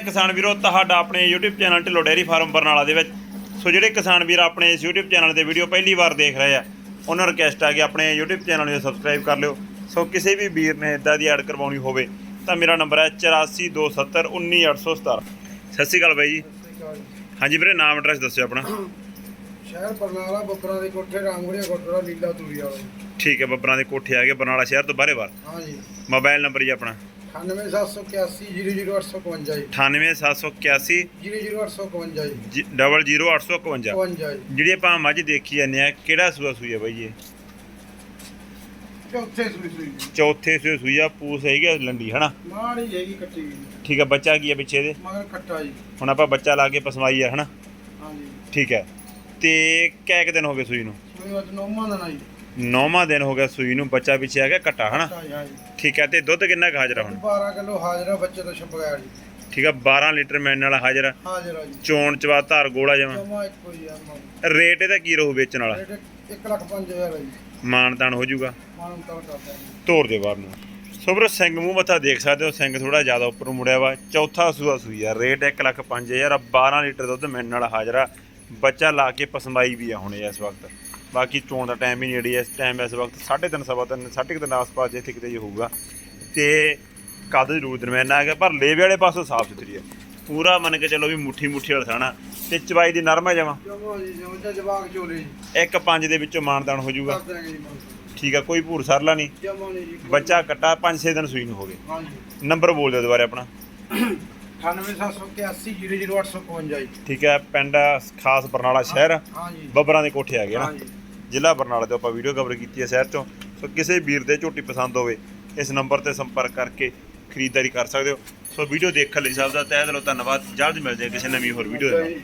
ਕਿਸਾਨ ਵੀਰੋ ਤੁਹਾਡਾ ਆਪਣੇ YouTube channel Dhillon dairy farm Barnala ਦੇ ਵਿੱਚ। ਸੋ ਜਿਹੜੇ ਕਿਸਾਨ ਵੀਰ ਆਪਣੇ ਇਸ YouTube ਚੈਨਲ ਤੇ ਵੀਡੀਓ ਪਹਿਲੀ ਵਾਰ ਦੇਖ ਰਹੇ ਆ ਉਹਨਾਂ ਨੂੰ ਰਿਕਵੈਸਟ ਆ ਕਿ ਆਪਣੇ YouTube ਚੈਨਲ ਨੂੰ ਸਬਸਕ੍ਰਾਈਬ ਕਰ ਲਿਓ। ਸੋ ਕਿਸੇ ਵੀ ਵੀਰ ਨੇ ਇਦਾਂ ਦੀ ਐਡ ਕਰਵਾਉਣੀ ਹੋਵੇ ਤਾਂ ਮੇਰਾ ਨੰਬਰ ਹੈ 8427191817 ਸਤਿ ਸ਼੍ਰੀ ਅਕਾਲ ਬਾਈ ਜੀ। ਹਾਂਜੀ ਵੀਰੇ ਨਾਮ ਐਡਰੈਸ ਦੱਸਿਓ ਆਪਣਾ। ਸ਼ਹਿਰ ਬਰਨਾਲਾ ਬੱਬਰਾਂ ਦੇ ਕੋਠੇ ਰਾਮਗੜੀਆ ਕੋਟੜਾ ਲੀਲਾ ਤੂਰੀ ਵਾਲਾ। ਠੀਕ ਹੈ ਬੱਬਰਾਂ ਦੇ ਕੋਠੇ ਆ ਗਏ ਬਰਨਾਲਾ ਸ਼ਹਿਰ ਤੋਂ ਬਾਹਰੇ ਬਾਹਰ ਹਾਂਜੀ। ਮੋਬਾਈਲ ਨੰਬਰ ਜੀ ਆਪਣਾ। 98781 00855 ਜੀ। 98781 00855 ਜੀ। 00851 55 ਜੀ। ਜਿਹੜੀ ਆਪਾਂ ਮੱਝ ਦੇਖੀ ਜਾਂਦੇ ਆ ਕਿਹੜਾ ਸੂਆ ਸੂਈ ਆ ਬਾਈ ਜੀ ਇਹ? ਚੌਥੇ ਸੂਈ ਸੂਈ ਜੀ। ਚੌਥੇ ਸੂਏ ਸੂਈ ਆ ਪੂਸ ਹੈਗੀ ਆ ਲੰਡੀ ਹਨਾ? ਮਾੜੀ ਹੈਗੀ ਕੱਟੀ ਗਈ ਠੀਕ ਆ ਬੱਚਾ ਕੀ ਆ ਪਿੱਛੇ ਇਹਦੇ? ਮਗਰ ਕੱਟਾ ਜੀ। ਹੁਣ ਆਪਾਂ ਬੱਚਾ ਲਾ ਕੇ ਪਸਮਾਈ ਆ ਹਨਾ? ਹਾਂਜੀ। ਠੀਕ ਹੈ ਤੇ ਕੈ ਕੁ ਦਿਨ ਹੋ ਗਏ ਸੂਈ ਨੂੰ? ਸੂਈ ਅੱਜ ਨੌਵਾਂ ਦਾ ਨਾ ਜੀ। ਨੌਵਾਂ ਦਿਨ ਹੋ ਗਿਆ ਸੂਈ ਨੂੰ ਬੱਚਾ ਪਿੱਛੇ ਆ ਗਿਆ ਕੱਟਾ ਹਨਾ? ਹਾਂਜੀ। ਠੀਕ ਹੈ ਤੇ ਦੁੱਧ ਕਿੰਨਾ ਕੁ ਹਾਜ਼ਰ ਹੁਣ? 12 ਕਿਲੋ ਹਾਜ਼ਰਾ ਬੱਚੇ ਤੋਂ ਛਪਗਾਇਆ ਜੀ। ਠੀਕ ਆ 12 ਲੀਟਰ ਮੈਨ ਨਾਲ ਹਾਜ਼ਰ ਆ। ਹਾਜ਼ਰਾ ਜੀ। ਚੋਣ ਚਵਾ ਧਾਰ ਗੋਲਾ ਜਮਾ। ਜਮਾ ਇੱਕੋ ਹੀ ਆ ਰੇਟ ਇਹਦਾ ਕੀ ਰਹੂ ਵੇਚਣ ਵਾਲਾ? ਰੇਟ 1 ਲੱਖ 5000 ਹੈ ਜੀ। ਮਾਨਤਾਨ ਹੋ ਜਾਊਗਾ। ਮਾਨ ਤਰ ਕਰਦਾ ਜੀ। ਤੋਰ ਦੇ ਬਾਹਰ ਨੂੰ। ਸੋ ਵੀਰੋ ਸਿੰਘ ਮੂੰਹ ਮੱਥਾ ਦੇਖ ਸਕਦੇ ਹੋ ਸਿੰਘ ਥੋੜਾ ਜ਼ਿਆਦਾ ਉੱਪਰ ਨੂੰ ਮੁੜਿਆ ਵਾ। ਚੌਥਾ ਸੂਆ ਸੂਈ ਆ ਰੇਟ 1 ਲੱਖ 5000 12 ਲੀਟਰ ਦੁੱਧ ਮਿਲਣ ਨਾਲ ਹਾਜ਼ਰਾ ਬੱਚਾ ਲਾ ਕੇ ਪਸਮਾਈ ਵੀ ਆ ਹੁਣ ਇਸ ਵਕਤ। ਬਾਕੀ ਚੋਣ ਦਾ ਟਾਈਮ ਹੀ ਨੇੜੇ ਆ, ਇਸ ਟਾਈਮ ਇਸ ਵਕਤ 3:30 ਸਵਾ ਤਿੰਨ ਸਾਢੇ ਕੁ ਤਿੰਨ ਆਸ-ਪਾਸ ਜੇ ਕਿਤੇ ਹੀ ਹੋਊਗਾ। ਤੇ ਕੱਦ ਜ਼ਰੂਰ ਦਰਮਿਆਨਾ ਹੈਗਾ ਪਰ ਲੇਵੇ ਵਾਲੇ ਪਾਸੋਂ ਸਾਫ਼ ਸੁਥਰੀ ਹੈ। ਪੂਰਾ ਮੰਨ ਕੇ ਚੱਲੋ ਵੀ ਮੁੱਠੀ ਮੁੱਠੀ ਵਾਲਾ ਥਾਣਾ। ਤੇ ਚਵਾਈ ਦੀ ਨਰਮ ਹੈ ਜਮਾ? ਚੋਲੇ ਇੱਕ ਪੰਜ ਦੇ ਵਿੱਚੋਂ ਮਾਨਦਾਨ ਹੋ ਜਾਊਗਾ। ਠੀਕ ਆ ਕੋਈ ਭੂਰ ਸਰਲਾ ਨਹੀਂ। ਜਮਾ ਨਹੀਂ ਜੀ ਬੱਚਾ ਕੱਟਾ 5-6 ਦਿਨ ਸੂਈ ਨੂੰ ਹੋ ਗਏ। ਹਾਂਜੀ। ਨੰਬਰ ਬੋਲ ਦਿਓ ਦੁਬਾਰਾ ਆਪਣਾ। 98781 00855 ਜੀ। ਠੀਕ ਹੈ ਪਿੰਡ ਖਾਸ ਬਰਨਾਲਾ ਸ਼ਹਿਰ। ਬੱਬਰਾਂ ਦੇ ਕੋਠੇ ਆ ਗਏ ਨਾ। ਹਾਂਜੀ। ਜ਼ਿਲ੍ਹਾ ਬਰਨਾਲਾ ਤੋਂ ਆਪਾਂ ਵੀਡੀਓ ਕਵਰ ਕੀਤੀ ਹੈ ਸ਼ਹਿਰ ਚੋਂ। ਸੋ ਕਿਸੇ ਵੀਰ ਦੇ ਝੋਟੀ ਪਸੰਦ ਹੋਵੇ, ਇਸ ਨੰਬਰ ਤੇ ਸੰਪਰਕ ਕਰਕੇ ਖਰੀਦਦਾਰੀ ਕਰ ਸਕਦੇ ਹੋ। ਸੋ ਵੀਡੀਓ ਦੇਖਣ ਲਈ ਸਭ ਦਾ ਤਹਿ ਦਿਲੋਂ ਧੰਨਵਾਦ। ਜਲਦ ਮਿਲਦੇ ਹਾਂ ਕਿਸੇ ਨਵੀਂ ਹੋਰ ਵੀਡੀਓ ਦੇ ਨਾਲ।